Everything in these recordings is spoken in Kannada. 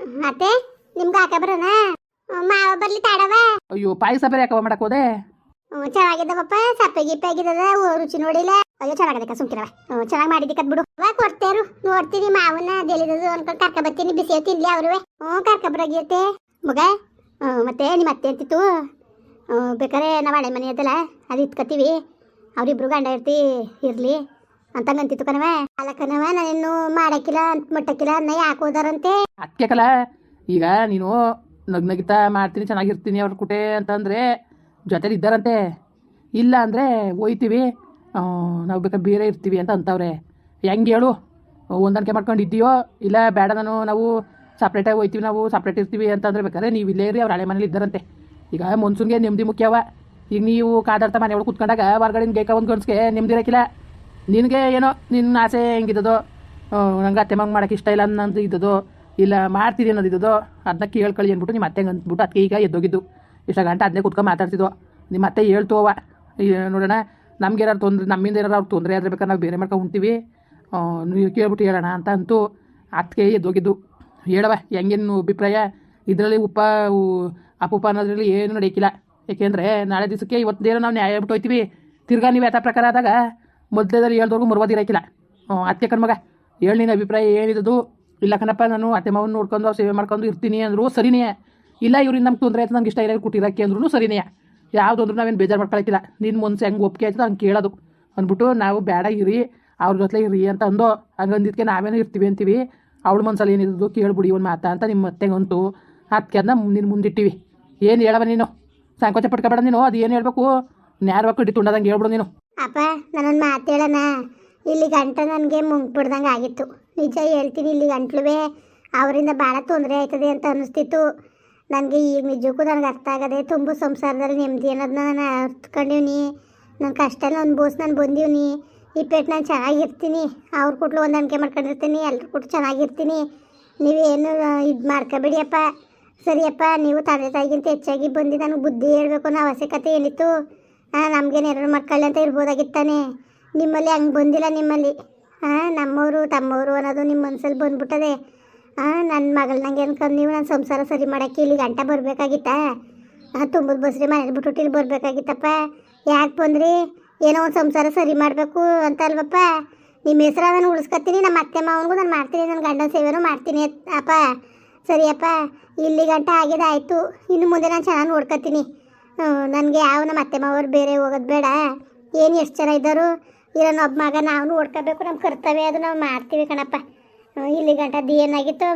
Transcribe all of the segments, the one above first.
ಮತ್ತೆ? ನಿಮ್ಗ ಹಾಕ ಬರೋಣ ಮಾವ ಬರ್ಲಿ ತಾಡವ. ಅಯ್ಯೋ ಪಾಯಸ ಬೇರೆ ಯಾಕವ ಮಾಡಕ್ ಹೋದೆ? ಹ್ಮ್, ಚೆನ್ನಾಗಿದ್ದವಪ್ಪ ಸಪ್ಪೆ ಗಿಪ್ಪೆ ಆಗಿದ್ದದ. ರುಚಿ ನೋಡಿಲ್ಲ. ಅಯ್ಯೋ ಚೆನ್ನಾಗದಕ್ಕ ಸುಮ್ಕಿರವ. ಹ್ಞೂ ಚೆನ್ನಾಗಿ ಮಾಡಿದ್ದಕ್ಕೆ ಬಿಡು ಕೊಡ್ತೇರು. ನೋಡ್ತೀನಿ ಮಾವನ ಡೆಲಿದದು ಅನ್ಕೊಂಡು ಕರ್ಕ ಬರ್ತೀನಿ. ಬಿಸಿ ತಿನ್ಲಿ ಅವ್ರುವೆ? ಹ್ಞೂ ಕರ್ಕ ಬರಾಗಿರುತ್ತೆ. ಮಗ ಹ್ಞೂ ಮತ್ತೆ ನಿಮ್ಮ ಅತ್ತೆ ಅಂತಿತ್ತು. ಬೇಕಾದ್ರೆ ಬೇಕಾರೆ ನಾವು ಹಳೆ ಮನೆ ಅದಲ್ಲ ಅದು ಇತ್ಕೊತೀವಿ ಅವ್ರಿಬ್ರು ಗಂಡ ಇರ್ತಿ ಇರ್ಲಿ. ಅಂತಂಗಂತಿತ್ತು ಕಣವ ಅಲ್ಲ ಕಣವ ನಾನಿನ್ನು ಮಾಡಕ್ಕಿಲ್ಲ ಅಂತ ಮಟ್ಟಕ್ಕಿಲ್ಲ ಅನ್ನ ಯಾಕೆ ಹೋದಾರಂತೆ ಅದಕ್ಕೆ ಈಗ ನೀನು ನಗ್ ನಗಿತ ಮಾಡ್ತೀನಿ, ಚೆನ್ನಾಗಿರ್ತೀನಿ ಅವ್ರ ಕುಟೆ ಅಂತಂದರೆ ಜೊತೆಲಿ ಇದ್ದಾರಂತೆ. ಇಲ್ಲ ಅಂದರೆ ಹೋಯ್ತೀವಿ ನಾವು ಬೇಕಾ ಬೇರೆ ಇರ್ತೀವಿ ಅಂತ ಅಂತವ್ರೆ. ಹೆಂಗೆ ಹೇಳು? ಹೊಂದಾಣಿಕೆ ಮಾಡ್ಕೊಂಡು ಇದ್ದೀಯೋ ಇಲ್ಲ ಬೇಡ ನಾನು, ನಾವು ಸಪ್ರೇಟಾಗಿ ಹೋಯ್ತೀವಿ ನಾವು ಸಪ್ರೇಟ್ ಇರ್ತೀವಿ ಅಂತಂದ್ರೆ ಬೇಕಾದ್ರೆ ನೀವು ಇಲ್ಲೇ ಇರಿ, ಅವ್ರ ಹಳೆ ಮನೇಲಿ ಇದ್ದಾರಂತೆ. ಈಗ ಮನ್ಸೂನ್ಗೆ ನೆಮ್ಮದಿ ಮುಖ್ಯವ ಈಗ ನೀವು ಕಾದಾಡ್ತಾ ಒಳಗೆ ಕುತ್ಕೊಂಡಾಗ ಹೊರ್ಗಡೆ ಗೇಕ ಒಂದು ಗಂಡ್ಸ್ಗೆ ನೆಮ್ಮದಿ ಇರೋಕ್ಕಿಲ್ಲ ನಿನಗೆ ಏನೋ ನಿನ್ನ ಆಸೆ ಹೆಂಗಿದ್ದದೋ ನಂಗೆ ಅತ್ತೆ ಮಂಗೆ ಮಾಡೋಕೆ ಇಷ್ಟ ಇಲ್ಲ ಅನ್ನೋದು ಇದ್ದದೋ, ಇಲ್ಲ ಮಾಡ್ತೀನಿ ಅನ್ನೋದು ಇದ್ದದೋ, ಅದನ್ನ ಕೇಳ್ಕೊಳ್ಳಿ ಅಂದ್ಬಿಟ್ಟು ನಿಮ್ಮ ಅತ್ತೆಗೆ ಅಂದ್ಬಿಟ್ಟು ಅದಕ್ಕೆ ಈಗ ಎದ್ದೋಗಿದ್ದು. ಇಷ್ಟ ಗಂಟೆ ಅದನ್ನೇ ಕುತ್ಕೊಂಡು ಮಾತಾಡ್ತಿದ್ವು. ನಿಮ್ಮ ಅತ್ತೆ ಹೇಳ್ತೋವ ನೋಡೋಣ, ನಮ್ಗೆ ಏನಾರು ತೊಂದರೆ, ನಮ್ಮಿಂದ ಏನಾರು ಅವ್ರು ತೊಂದರೆ ಆದರೆ ಬೇಕಾದ್ರೆ ನಾವು ಬೇರೆ ಮಾಡ್ಕೊಂಡು ಉಣ್ತೀವಿ ನೀವು ಕೇಳ್ಬಿಟ್ಟು ಹೇಳೋಣ ಅಂತ ಅಂತೂ ಅದಕ್ಕೆ ಎದ್ದೋಗಿದ್ದು. ಹೇಳವ ಹೆಂಗೇನು ಅಭಿಪ್ರಾಯ? ಇದರಲ್ಲಿ ಉಪ ಅಪುಪ ಅನ್ನೋದ್ರಲ್ಲಿ ಏನು ನಡೆಯಕ್ಕಿಲ್ಲ ಏಕೆಂದರೆ ನಾಳೆ ದಿವಸಕ್ಕೆ ಇವತ್ತೇನೋ ನಾವು ನ್ಯಾಯ ಬಿಟ್ಟು ಹೋಯ್ತೀವಿ. ತಿರ್ಗಾ ನೀವು ಯಥಾ ಪ್ರಕಾರ ಆದಾಗ ಮೊದಲೇದಲ್ಲಿ ಹೇಳ್ದವ್ರಿಗೂ ಮುರುವದಿರಕ್ಕಿಲ್ಲ ಹ್ಞೂ, ಅತ್ತೆ ಕಣ್ಮಗ ಹೇಳಿ ನಿನ್ನ ಅಭಿಪ್ರಾಯ ಏನಿದ್ದು ಇಲ್ಲ ಕಣಪ್ಪ, ನಾನು ಅತ್ತೆ ಮಾವನ್ನ ನೋಡ್ಕೊಂಡು ಸೇವೆ ಮಾಡ್ಕೊಂಡು ಇರ್ತೀನಿ ಅಂದರು ಸರಿನೇ. ಇಲ್ಲ, ಇವ್ರಿಂದ ನಮ್ಗೆ ತೊಂದರೆ ಆಯ್ತು, ನಂಗೆ ಇಷ್ಟ ಇಲ್ಲ ಕೊಟ್ಟಿರೋಕ್ಕೆ ಅಂದ್ರೂ ಸರಿನೇ. ಯಾವುದು ಅಂದ್ರೂ ನಾವೇನು ಬೇಜಾರು ಮಾಡ್ಕೊಳಕ್ಕಿಲ್ಲ ನಿನ್ನ ಮನ್ಸು ಹೆಂಗೆ ಒಪ್ಪಿಗೆ ಆಯ್ತು ಹಂಗೆ ಕೇಳೋದು. ಅಂದ್ಬಿಟ್ಟು, ನಾವು ಬೇಡ ಇರಿ. ಅವ್ರ ಜೊತೆ ಇರಿ ಅಂತ ಅಂದೋ ಹಂಗಂದಿದ್ದಕ್ಕೆ ನಾವೇನು ಇರ್ತೀವಿ ಅಂತೀವಿ. ಅವಳ ಮನ್ಸಲ್ಲಿ ಏನಿದ್ದು ಕೇಳ್ಬಿಡಿ ಒಂದು ಮಾತಾ ಅಂತ ನಿಮ್ಮ ಅತ್ತೆಗಂತೂ ಅದಕ್ಕೆ ಅದನ್ನ ನಿನ್ನ ಮುಂದಿಟ್ಟಿವಿ. ಏನು ಹೇಳವ ನೀನು? ಸಂಕೋಚ ಪಡ್ಕೊಬೇಡ ನೀನು, ಅದು ಏನು ಹೇಳ್ಬೇಕು? ನ್ಯಾರವಾಗಿ ಕಡಿ ತುಂಡದಂಗೆ ಹೇಳ್ಬಿಡು ನೀನು. ಅಪ್ಪ ನಾನೊಂದು ಮಾತು ಹೇಳೋಣ ಇಲ್ಲಿ ಗಂಟ ನನಗೆ ಮುಂಗ್ಬಿಡ್ದಂಗೆ ಆಗಿತ್ತು. ನಿಜ ಹೇಳ್ತೀನಿ, ಇಲ್ಲಿ ಗಂಟ್ಲುವೆ ಅವರಿಂದ ಭಾಳ ತೊಂದರೆ ಆಯ್ತದೆ ಅಂತ ಅನ್ನಿಸ್ತಿತ್ತು ನನಗೆ ಈಗ ನಿಜಕ್ಕೂ ನನಗೆ ಅರ್ಥ ಆಗದೆ ತುಂಬ ಸಂಸಾರದಲ್ಲಿ ನೆಮ್ಮದಿ ಅನ್ನೋದನ್ನ ನಾನು ಅರ್ಥಕೊಂಡಿವ್ನಿ ನನ್ನ ಕಷ್ಟನ ಅನ್ಭವಿಸ್ ನಾನು ಬಂದೀವ್ನಿ. ಈ ಪೇಟ್ ನಾನು ಚೆನ್ನಾಗಿರ್ತೀನಿ. ಅವ್ರ ಕೊಟ್ಲು ಹೊಂದಾಣಿಕೆ ಮಾಡ್ಕೊಂಡಿರ್ತೀನಿ, ಎಲ್ರ ಕೊಟ್ಟು ಚೆನ್ನಾಗಿರ್ತೀನಿ. ನೀವೇನು ಇದು ಮಾಡ್ಕೋಬೇಡಿಯಪ್ಪ ಸರಿಯಪ್ಪ ನೀವು ತಂದೆ ತಾಯಿಗಿಂತ ಹೆಚ್ಚಾಗಿ ಬಂದು, ನನಗೆ ಬುದ್ಧಿ ಹೇಳಬೇಕು ಅನ್ನೋ ಅವಶ್ಯಕತೆ ಏನಿತ್ತು? ಹಾಂ ನಮಗೇನು ಎರಡು ಮಕ್ಕಳು ಅಂತ ಇರ್ಬೋದಾಗಿತ್ತಾನೆ. ನಿಮ್ಮಲ್ಲಿ ಹಂಗೆ ಬಂದಿಲ್ಲ ನಿಮ್ಮಲ್ಲಿ. ಹಾಂ ನಮ್ಮವರು, ತಮ್ಮವರು ಅನ್ನೋದು ನಿಮ್ಮ ಮನ್ಸಲ್ಲಿ ಬಂದ್ಬಿಟ್ಟದೆ. ಹಾಂ ನನ್ನ ಮಗಳನ್ನಂಗೆ ನಂಗೆ ಅನ್ಕೊಂಡು ನೀವು ನನ್ನ ಸಂಸಾರ ಸರಿ ಮಾಡೋಕ್ಕೆ ಇಲ್ಲಿ ಗಂಟ ಬರಬೇಕಾಗಿತ್ತಾ? ಹಾಂ ತುಂಬದ ಬಸ್ರಿ ಮನೇಲಿ ಬಿಟ್ಬಿಟ್ಟು ಇಲ್ಲಿ ಬರಬೇಕಾಗಿತ್ತಪ್ಪ. ಯಾಕೆ ಬಂದ್ರಿ? ಏನೋ ಒಂದು ಸಂಸಾರ ಸರಿ ಮಾಡಬೇಕು ಅಂತ ಅಲ್ವಪ್ಪ. ನಿಮ್ಮ ಹೆಸರು ಅದನ್ನು ಉಳಿಸ್ಕೊತೀನಿ ನಮ್ಮ ಅತ್ತೆ ಮಾವನಿಗೂ ನಾನು ಮಾಡ್ತೀನಿ ನನ್ನ ಗಂಡನ ಸೇವೆನೂ ಮಾಡ್ತೀನಿ ಅಪ್ಪ. ಸರಿಯಪ್ಪ, ಇಲ್ಲಿ ಗಂಟ ಆಗಿದೆ ಆಯಿತು. ಇನ್ನು ಮುಂದೆ ನಾನು ಚೆನ್ನಾಗಿ ನೋಡ್ಕೊತೀನಿ ನನಗೆ ಯಾವ ನಮ್ಮ ಅತ್ತೆ ಮಾವರು ಬೇರೆ ಹೋಗೋದು ಬೇಡ. ಏನು ಎಷ್ಟು ಜನ ಇದ್ದರು? ಇರೋ ಒಬ್ಬ ಮಗ ನಾವು ನೋಡ್ಕೋಬೇಕು ನಮ್ಮ ಕರ್ತವ್ಯ ಅದು, ನಾವು ಮಾಡ್ತೀವಿ ಕಣಪ್ಪ. ಇಲ್ಲಿ ಗಂಟದ್ದು ಏನಾಗಿತ್ತು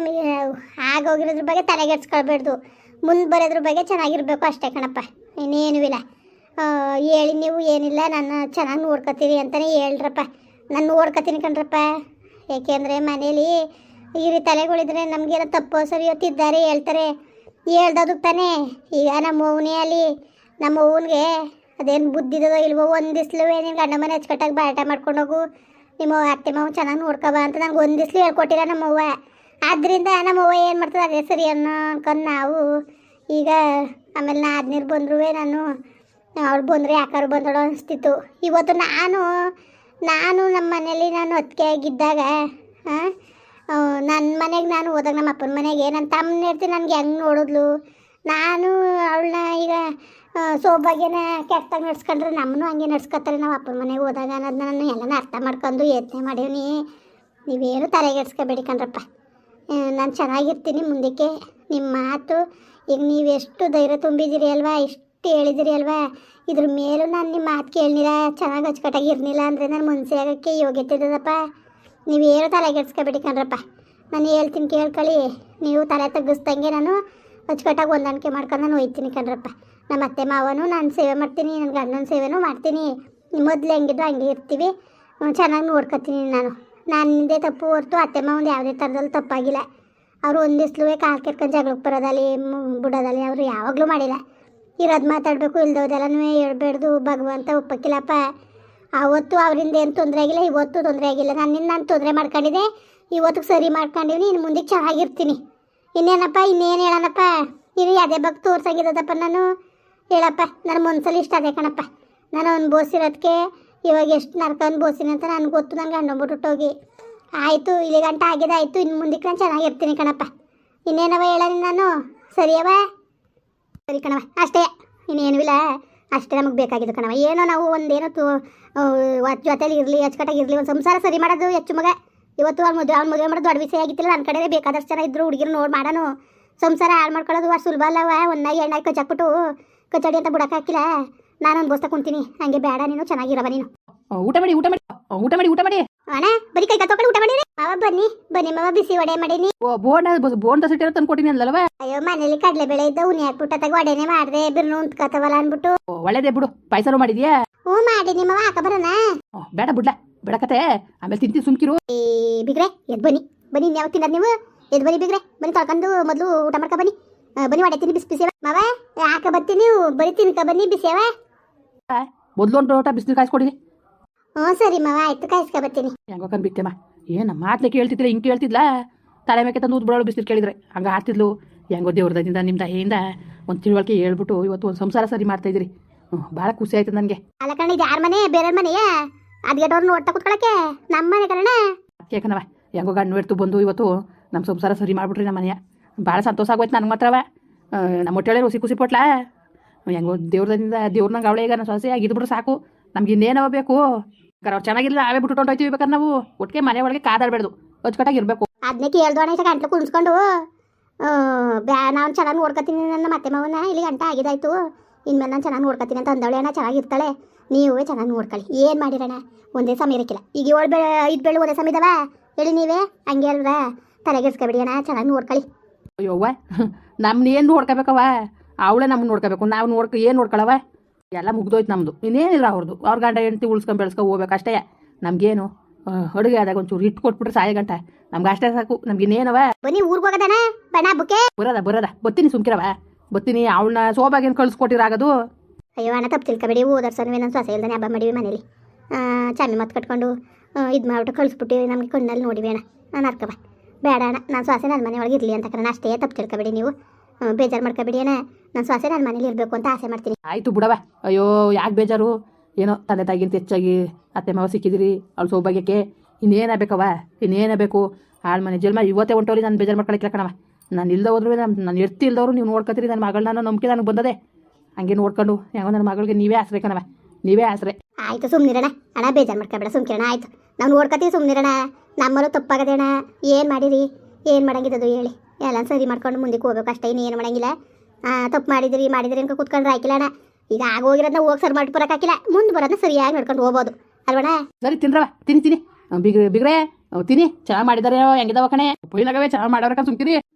ಆಗೋಗಿರೋದ್ರ ಬಗ್ಗೆ ತಲೆಗೆಡ್ಸ್ಕೊಳ್ಬೇಡ್ದು. ಮುಂದೆ ಬರೋದ್ರ ಬಗ್ಗೆ ಚೆನ್ನಾಗಿರ್ಬೇಕು ಅಷ್ಟೇ ಕಣಪ್ಪ. ಇನ್ನೇನು ಇಲ್ಲ. ಹೇಳಿ, ನೀವು ಏನಿಲ್ಲ, ನನ್ನ ಚೆನ್ನಾಗಿ ನೋಡ್ಕೊತೀರಿ ಅಂತಲೇ ಹೇಳ್ರಪ್ಪ. ನಾನು ನೋಡ್ಕೊತೀನಿ ಕಣ್ರಪ್ಪ. ಏಕೆಂದರೆ ಮನೇಲಿ ಈ ರೀತಿ ತಲೆಗಳಿದ್ರೆ ನಮಗೆಲ್ಲ ತಪ್ಪು ಸರಿ ಹೊತ್ತಿದ್ದಾರೆ, ಹೇಳ್ತಾರೆ. ಹೇಳ್ದದಕ್ಕೆ ತಾನೇ. ಈಗ ನಮ್ಮ ಮನೆಯಲ್ಲಿ ನಮ್ಮ ಅವ್ವನಿಗೆ ಅದೇನು ಬುದ್ಧಿದೋ ಇಲ್ವೋ ಒಂದಿಸ್ಲು ನೀನು ಗಂಡ ಮನೆ ಹಚ್ಕಟ್ಟಾಗಿ ಬಾಟ ಮಾಡ್ಕೊಂಡೋಗು ನಿಮ್ಮ ಅತ್ತೆ ಮಾವ ಚೆನ್ನಾಗಿ ನೋಡ್ಕೊಬ ಅಂತ ನಂಗೆ ಒಂದಿಸ್ಲು ಹೇಳ್ಕೊಟ್ಟಿಲ್ಲ ನಮ್ಮ ಅವ್ವ. ಆದ್ದರಿಂದ ನಮ್ಮ ಅವ್ವ ಏನು ಮಾಡ್ತದೆ? ಅದೇ ಸರಿ ಅನ್ನೋ ಅನ್ಕೊಂಡು ನಾವು ಈಗ ಆಮೇಲೆ ನಾದ್ನೀರು ಬಂದ್ರು ನಾನು. ಅವ್ಳು ಬಂದರೆ ಯಾಕಾರು ಬಂದಳು ಅನಿಸ್ತಿತ್ತು. ಇವತ್ತು ನಾನು ನಾನು ನಮ್ಮ ಮನೇಲಿ ನಾನು ಹೊತ್ತಿಗೆ ಆಗಿದ್ದಾಗ ನನ್ನ ಮನೆಗೆ ನಾನು ಹೋದಾಗ ನಮ್ಮ ಅಪ್ಪನ ಮನೆಗೆ ನನ್ನ ತಮ್ಮನ ಇರ್ತೀನಿ ನನಗೆ ಹೆಂಗೆ ನೋಡಿದ್ಲು? ನಾನು ಅವಳನ್ನ ಈಗ ಸೌಭಾಗ್ಯನ ಕೆಟ್ಟಾಗಿ ನಡ್ಸ್ಕೊಂಡ್ರೆ ನಮ್ಮನ್ನು ಹಂಗೆ ನಡ್ಸ್ಕೊತಾರೆ. ನಾವು ಅಪ್ಪನ ಮನೆಗೆ ಹೋದಾಗ ಅನ್ನೋದನ್ನ ನಾನು ಎಲ್ಲನ ಅರ್ಥ ಮಾಡ್ಕೊಂಡು ಯೋಚನೆ ಮಾಡೀವಿ ನೀವೇನು ತಲೆಗೆಡ್ಸ್ಕೊಬೇಡಿ ಕಣ್ರಪ್ಪ. ನಾನು ಚೆನ್ನಾಗಿರ್ತೀನಿ ಮುಂದಕ್ಕೆ. ನಿಮ್ಮ ಮಾತು, ಈಗ ನೀವೆಷ್ಟು ಧೈರ್ಯ ತುಂಬಿದ್ದೀರಿ ಅಲ್ವಾ ಎಷ್ಟು ಹೇಳಿದಿರಿ ಅಲ್ವಾ, ಇದ್ರ ಮೇಲೂ ನಾನು ನಿಮ್ಮ ಮಾತು ಕೇಳಲಿಲ್ಲ ಚೆನ್ನಾಗಿ ಅಚ್ಚುಕಟ್ಟಾಗಿ ಇರಲಿಲ್ಲ ಅಂದರೆ ನಾನು ಮನಸ್ಸೇ ಆಗೋಕ್ಕೆ ಯೋಗ್ಯತೆ ಇದ್ದದಪ್ಪ. ನೀವೇನು ತಲೆಗೆಡ್ಸ್ಕೊಬೇಡಿ ಕಣ್ರಪ್ಪ. ನಾನು ಹೇಳ್ತೀನಿ ಕೇಳ್ಕೊಳ್ಳಿ, ನೀವು ತಲೆ ತಗ್ಗಿಸ್ದಂಗೆ ನಾನು ಅಚ್ಚುಕಟ್ಟಾಗಿ ಹೊಂದಾಣಿಕೆ ಮಾಡ್ಕೊಂಡು ನಾನು ಹೋಯ್ತೀನಿ ಕಣ್ರಪ್ಪ. ನಮ್ಮ ಅತ್ತೆ ಮಾವನು ನಾನು ಸೇವೆ ಮಾಡ್ತೀನಿ ನನ್ನ ಗಂಡನ ಸೇವೆನೂ ಮಾಡ್ತೀನಿ. ಮೊದಲು ಹೆಂಗಿದ್ರು ಹಂಗೆ ಇರ್ತೀವಿ. ಚೆನ್ನಾಗಿ ನೋಡ್ಕೊತೀನಿ ನಾನು. ನನ್ನದೇ ತಪ್ಪು ಹೊರ್ತು ಅತ್ತೆ ಮಾವಂದು ಯಾವುದೇ ಥರದಲ್ಲಿ ತಪ್ಪಾಗಿಲ್ಲ. ಅವರು ಒಂದಿಸ್ಲುವೇ ಕಾಲು ಕೆರ್ಕೊಂಡು ಜಗಳಕ್ಕೆ ಬರೋದಲ್ಲಿ ಬಿಡೋದಲ್ಲಿ ಅವರು ಯಾವಾಗಲೂ ಮಾಡಿಲ್ಲ. ಇರೋದು ಮಾತಾಡಬೇಕು, ಇಲ್ದೋದೆಲ್ಲನೂ ಹೇಳ್ಬೇಡ್ದು, ಭಗವಂತ ಒಪ್ಪಕ್ಕಿಲ್ಲಪ್ಪ. ಅವತ್ತು ಅವರಿಂದ ಏನು ತೊಂದರೆ ಆಗಿಲ್ಲ, ಇವತ್ತು ತೊಂದರೆ ಆಗಿಲ್ಲ. ನನ್ನಿಂದ ನಾನು ತೊಂದರೆ ಮಾಡ್ಕೊಂಡಿದ್ದೆ ಇವತ್ತಿಗೆ ಸರಿ ಮಾಡ್ಕೊಂಡಿವ್ನಿ, ಇನ್ನು ಮುಂದಕ್ಕೆ ಚೆನ್ನಾಗಿರ್ತೀನಿ. ಇನ್ನೇನಪ್ಪ, ಇನ್ನೇನು ಹೇಳೋಣಪ್ಪ? ಇದು ಅದೇ ಬಗ್ಗೆ ತೋರ್ಸಾಗಿರೋದಪ್ಪ ನಾನು. ಹೇಳಪ್ಪ ನನ್ನ ಮನ್ಸಲ್ಲಿ ಇಷ್ಟ ಅದೇ ಕಣಪ್ಪ. ನಾನು ಅನ್ಭವಿಸಿರೋದಕ್ಕೆ ಇವಾಗ ಎಷ್ಟು ನರ್ಕ ಬೋಸಿನ ಅಂತ ನನಗೆ ಗೊತ್ತು, ನನಗೆ ಹಣ್ಣು ಹೋಗಿ. ಆಯಿತು, ಇಲ್ಲಿ ಗಂಟ ಆಗಿದೆ, ಆಯಿತು, ಇನ್ನು ಮುಂದಕ್ಕೆ ನಾನು ಚೆನ್ನಾಗಿರ್ತೀನಿ ಕಣಪ್ಪ. ಇನ್ನೇನವ ಹೇಳೋಣ ನಾನು? ಸರಿಯವ? ಸರಿ ಕಣವ ಅಷ್ಟೇ. ಇನ್ನೇನು ಇಲ್ಲ. ಅಷ್ಟೇ ನಮಗೆ ಬೇಕಾಗಿದ್ದು ಕಣವ ಏನೋ ನಾವು ಒಂದೇನೋ ತೋ ಜೊತೆಲಿ ಇರಲಿ, ಅಚ್ಚುಕಟ್ಟಾಗಿ ಇರಲಿ, ಒಂದು ಸಂಸಾರ ಸರಿ ಮಾಡೋದು, ಹೆಚ್ಚು ಮಗ. ಇವತ್ತು ಅವ್ನು ಮದುವೆ ಅವ್ನು ಮದುವೆ ಮಾಡೋದು ದೊಡ್ಡ ವಿಷಯ ಆಗಿತ್ತಿಲ್ಲ ನನ್ನ ಕಡೆ ಬೇಕಾದಷ್ಟು ಜನ ಇದ್ರು ಹುಡುಗಿರು ನೋಡಿ ಮಾಡೋನು. ಸಂಸಾರ ಹಾಳು ಮಾಡ್ಕೊಳ್ಳೋದು ಅಷ್ಟು ಸುಲಭ ಅಲ್ಲವ ಒಂದಾಗಿ ಎಣ್ಣಾಗಿ ಕಚ್ಚಾಕ್ಬಿಟ್ಟು ಕಚಡಿ ಅಂತ ಬುಡಕ್ಕೆ ಹಾಕಿಲ್ಲ. ನಾನು ಅನ್ಬೋಸ್ತಾ ಕುಂತೀನಿ ಹಂಗೆ ಬೇಡ ನೀನು ಚೆನ್ನಾಗಿರವ ನೀನು. ಊಟ ಮಾಡಿ ಊಟ ಮಾಡಿ ಊಟ ಮಾಡಿ ಊಟ ಮಾಡಿ. ಅಣ್ಣ ಬರೀ ಕೈ ತಗೊಂಡು ಊಟ ಮಾಡಿ ಮಾವ ಬನ್ನಿ ಬನ್ನಿ ಮಾವ ಬಿಸಿ ವಡೆ ಮಾಡೀನಿ ಓ ಬೋಂಡ ಬೋಂಡ ಸಿಟ್ಟಿರೋ ತಂದು ಕೊಟ್ಟಿನಿ ಅಂದಲ್ವ ಅಯ್ಯೋ ಮನೇಲಿ ಕಡಲೆ ಬೆಳೆ ಇದ್ದ ಉನಿ ಹಾಕ್ಬಿಟ್ಟು ತಗ ವಡೆನೆ ಮಾಡಿದೆ ಬಿರ್ನು ಉಂತ್ಕತವಲ್ಲ ಅನ್ಬಿಟ್ಟು ಒಳ್ಳೇದೇ ಬಿಡು ಪಾಯಸರು ಮಾಡಿದ್ಯಾ? ಹ್ಞೂ ಮಾಡಿ ಮಾವ ಹಾಕ ಬರೋಣ. ಬೇಡ ಬಿಡ್ಲ. ಬಿಡಕತೆ. ಆಮೇಲೆ ತಿಂತಿ ಸುಮ್ಕಿರು. ಏ ಬಿಗ್ರೆ ಎದ್ ಬನ್ನಿ. ಬನ್ನಿ ಇನ್ಯಾವ ತಿನ್ನೋದು ನೀವು? ಎದ್ ಬನ್ನಿ ಬಿಗ್ರೆ. ಬನ್ನಿ ತೊಳ್ಕೊಂಡು ಮೊದಲು ಊಟ ಮಾಡ್ಕೊ ಬನ್ನಿ. ಆ, ಬನ್ನಿ ಮಾಡಿ ತಿನ್ನಿ ಬಿಸಿ ಬಿಸಿ ಮಾವ ಯಾಕ ಬರ್ತೀನಿ ನೀವು? ಬರೀ ತಿನ್ಕ ಬನ್ನಿ ಬಿಸಿಯವ ಮೊದಲು ಒಂದು ಲೋಟ ಬಿಸಿನೀರು ಕಾಯಿಸ್ಕೊಡಿ ಹ್ಞೂ ಸರಿ ಮಾವ ಆಯ್ತು ಕಾಯಿಸ್ಕೊ ಬರ್ತೀನಿ. ಹೆಂಗೋ ಮಾ. ಏನು ಮಾತ್ಲೆ ಕೇಳ್ತಿದ್ರೆ ಹಿಂಗೆ ಕೇಳ್ತಿದ್ಲ. ತಲೆ ಮೇಲೆ ತಂದು ಊದ್ ಬಿಡೋಳು ಬಿಸಿಲು ಕೇಳಿದ್ರೆ. ಹಂಗೆ ಆಡ್ತಿದ್ಲು ಹೆಂಗೋ ದೇವ್ರದಿಂದ ನಿಮ್ಮ ದಯೆಯಿಂದ ಒಂದು ತಿಳುವಳಿಕೆ ಹೇಳ್ಬಿಟ್ಟು ಇವತ್ತು ಒಂದು ಸಂಸಾರ ಸರಿ ಮಾಡ್ತಾ ಇದ್ದೀರಿ. ಹ್ಞೂ ಭಾಳ ಖುಷಿ ಆಯ್ತು ನನಗೆ ಅಲ್ಲ ಕಣ ಇದು ಯಾರ ಮನೆ? ಬೇರೆ ಮನೆಯ? ಅದ್ಗೆಟವ್ರು ನೋಡ್ತಾ ಕುತ್ಕೊಳಕ್ಕೆ ನಮ್ಮ ಮನೆ ಕಣ ಯಾಕನವ ಹೆಂಗೋ ಗಂಡು ಇಡ್ತು ಬಂದು ಇವತ್ತು ನಮ್ಮ ಸಂಸಾರ ಸರಿ ಮಾಡ್ಬಿಟ್ರಿ ನಮ್ಮ ಮನೆಯ ಭಾಳ ಸಂತೋಷ ಆಗೋಯ್ತು ನನಗೆ ಮಾತ್ರವ. ನಮ್ಮ ಹೊಟ್ಟೆಳೆ ರುಸಿ ಖುಷಿ ಪಟ್ಲ? ಹೆಂಗೋ ದೇವ್ರದಿಂದ ದೇವ್ರನ್ನ ಅವಳೆ ಈಗ ನಾನು ಸೊಸೆಯಾಗಿ ಆಗಿದ್ಬಿಟ್ರೆ ಸಾಕು. ನಮ್ಗೆ ಇನ್ನೇನವ ಬೇಕು? ಅವ್ರು ಚೆನ್ನಾಗಿಲ್ಲ ಅವೇ ಬಿಟ್ಟು ಹೊಂಟೋಯ್ತೀವಿ ಬೇಕಾದ್ರೆ ನಾವು. ಒಟ್ಟಿಗೆ ಮನೆ ಒಳಗೆ ಕಾದಾಡಬೇಡ್ದು. ಅಚ್ಚುಕಟ್ಟಾಗಿ ಇರಬೇಕು ಅದನ್ನೇ ಕೇಳ್ದೋಣ ಇಷ್ಟ ಗಂಟ್ಲು ಕುಣಿಸ್ಕೊಂಡು ಬ್ಯಾ ನಾನು ಚೆನ್ನಾಗಿ ನೋಡ್ಕೊತೀನಿ ನನ್ನ ಮತ್ತೆ ಮಾವನ ಇಲ್ಲಿ ಗಂಟ ಆಗಿದಾಯ್ತು. ಇನ್ಮೇಲೆ ನಾನು ಚೆನ್ನಾಗಿ ನೋಡ್ಕೊತೀನಿ ಅಂತ ಅಂದವಳೆ ಅಣ್ಣ ಚೆನ್ನಾಗಿರ್ತಾಳೆ. ನೀವೇ ಚೆನ್ನಾಗಿ ನೋಡ್ಕೊಳ್ಳಿ. ಏನು ಮಾಡಿರಣ್ಣ ಒಂದೇ ಸಮಯ ಇರಕ್ಕಿಲ್ಲ. ಈಗ ಏಳು ಬೆ ಐದು ಬೆಳ್ಳು ಒಂದೇ ಸಮಯ ಇದಾವೆ? ಹೇಳಿ ನೀವೇ. ಹಂಗೆ ಅಲ್ರ ತಲೆಗೆಡ್ಸ್ಕೊಬಿಡಿ ಅಣ್ಣ ಚೆನ್ನಾಗಿ ನೋಡ್ಕೊಳ್ಳಿ. ಅಯ್ಯೋವ್ವ ನಮ್ಮನ್ನ ಏನು ನೋಡ್ಕೋಬೇಕವ ಅವಳೇ ನಮ್ಮನ್ನ ನೋಡ್ಕೋಬೇಕು. ನಾವು ನೋಡ್ಕೊ ಏನು ನೋಡ್ಕೊಳವ? ಎಲ್ಲ ಮುಗ್ದೋಯ್ತು ನಮ್ಮದು ಇನ್ನೇನಿಲ್ಲ ಅವ್ರದ್ದು ಅವ್ರ ಗಂಡ ಹೆಂಡ್ತಿ ಉಳ್ಸ್ಕೊಂಡು ಬೆಳೆಸ್ಕೊ ಹೋಗ್ಬೇಕು ಅಷ್ಟೇ. ನಮಗೇನು ಅಡುಗೆ ಆದಾಗ ಒಂಚೂರು ಇಟ್ಟು ಕೊಟ್ಬಿಟ್ರೆ ಸಾಯ ಗಂಟ. ನಮ್ಗೆ ಅಷ್ಟೇ ಸಾಕು. ನಮ್ಗೆ ಇನ್ನೇನವ? ಬನ್ನಿ ಊರಿಗೆ ಹೋಗೋದಾನೆ ಬಣ್ಣ ಹಬ್ಬಕ್ಕೆ ಬರೋದ ಬರೋದ. ಬತ್ತೀನಿ ಸುಮ್ಕಿರವ. ಬತ್ತೀನಿ ಅವಳನ್ನ ಸೋಬಾಗೇನು ಕಳ್ಸ್ಕೊಟ್ಟಿರಾಗದು? ಅಯ್ಯೋ ಅಣ್ಣ ತಪ್ಪು ತಿಳ್ಕೊಬೇಡಿ. ಓದರ್ಸನ್ವೇ ನನ್ನ ಸೊಸೆ ಇಲ್ದಾನೆ ಹಬ್ಬ ಮಾಡಿವಿ ಮನೇಲಿ. ಚಾಮಿ ಮತ್ತೆ ಕಟ್ಕೊಂಡು ಇದು ಮಾಡ್ಬಿಟ್ಟು ಕಳಿಸ್ಬಿಟ್ಟು ನಮಗೆ ಕಣ್ಣಲ್ಲಿ ನೋಡಿವಿ ಅಣ್ಣ. ನಾನು ಅರ್ಕಬ ಬೇಡ ಅಣ್ಣ ನಾನು ಸೊಸೆ ನನ್ನ ಮನೆ ಒಳಗೆ ಇರಲಿ ಅಂತ ಕಣ ಅಷ್ಟೇ ತಪ್ಪು ತಿಳ್ಕೊಬೇಡಿ ನೀವು. ಬೇಜಾರು ಮಾಡ್ಕೊಬೇಡಿ ಅಣ್ಣ. ನನ್ನ ಸೊಸೆ ನನ್ನ ಮನೇಲಿ ಇರಬೇಕು ಅಂತ ಆಸೆ ಮಾಡ್ತೀನಿ. ಆಯಿತು ಬಿಡವ ಅಯ್ಯೋ ಯಾಕೆ ಬೇಜಾರು? ಏನೋ ತಂದೆ ತಾಯಿಗಿಂತ ಹೆಚ್ಚಾಗಿ ಅತ್ತೆ ಮಾವ ಸಿಕ್ಕಿದಿರಿ ಅವ್ಳ ಸೌಭಾಗ್ಯಕ್ಕೆ. ಇನ್ನೇನಾಗಬೇಕವ ಇನ್ನೇನಾಗಬೇಕು ಆಳ್ ಮನೆ ಜನ್ಮ ಇವತ್ತೇ ಹೊಂಟೋರಿ ನಾನು ಬೇಜಾರು ಮಾಡ್ಕೊಳಕ್ಕೆ ಕಣವ ನಾನು ಇಲ್ದ ಹೋದ್ರು ನಾನು ನಾನು ಎತ್ತಿ ಇಲ್ದವ್ರು ನೀವು ನೋಡ್ಕೊತೀರಿ ನನ್ನ ಮಗಳನ್ನ ನಾನು ನಂಬಿಕೆ ನನಗೆ ಬಂದದೆ. ಹಂಗೆ ನೋಡ್ಕೊಂಡು ಹೆಂಗೋ ನನ್ನ ಮಗಳಿಗೆ ನೀವೇ ಆಸರೆ ಕಣವ ನೀವೇ ಆಸರೆ. ಆಯ್ತು ಸುಮ್ಮನಿರಣ ಅಣ್ಣ ಬೇಜಾರು ಮಾಡ್ಕೊಬೇಡ ಸುಮ್ಕಿರಣ ಆಯ್ತು. ನಾವು ನೋಡ್ಕೊತೀವಿ ಸುಮ್ಮನಿರಣ ನಮ್ಮಲ್ಲೂ ತಪ್ಪಾಗದೇಣ ಏನು ಮಾಡಿರಿ? ಏನು ಮಾಡಂಗಿದ್ದದು ಹೇಳಿ. ಎಲ್ಲ ಸರಿ ಮಾಡ್ಕೊಂಡು ಮುಂದಕ್ಕೆ ಹೋಗ್ಬೇಕು ಅಷ್ಟೇ ಏನು ಮಾಡಂಗಿಲ್ಲ. ತಪ್ಪು ಮಾಡಿದಿರಿ ಮಾಡಿದಿರಿ ಅಂತ ಕೂತ್ಕೊಂಡ್ರೆ ಹಾಕಿಲ್ಲ ಅಣ್ಣ. ಈಗ ಆಗೋಗಿರೋದನ್ನ ಹೋಗಿ ಸರ್ ಮಾಡಿ ಹಾಕಿಲ್ಲ. ಮುಂದೆ ಬರೋದನ್ನ ಸರಿಯಾಗಿ ನೋಡ್ಕೊಂಡು ಹೋಗ್ಬೋದು. ಅಲ್ವಣ ಸರಿ ತಿನ್ರವ ತಿನ್ನಿ ತಿನ್ನಿ. ಬಿಗ್ರೆ ಬಿಗ್ರೆ ತಿನ್ನಿ. ಚೆನ್ನಾಗಿ ಮಾಡಿದಾರೆ ಹೆಂಗಿದಾವ ಕಣೆ? ಪುಯ್ನಾಗವೇ ಚೆನ್ನಾಗಿ ಮಾಡೋರಕ ಸುಮ್ಕಿರಿ.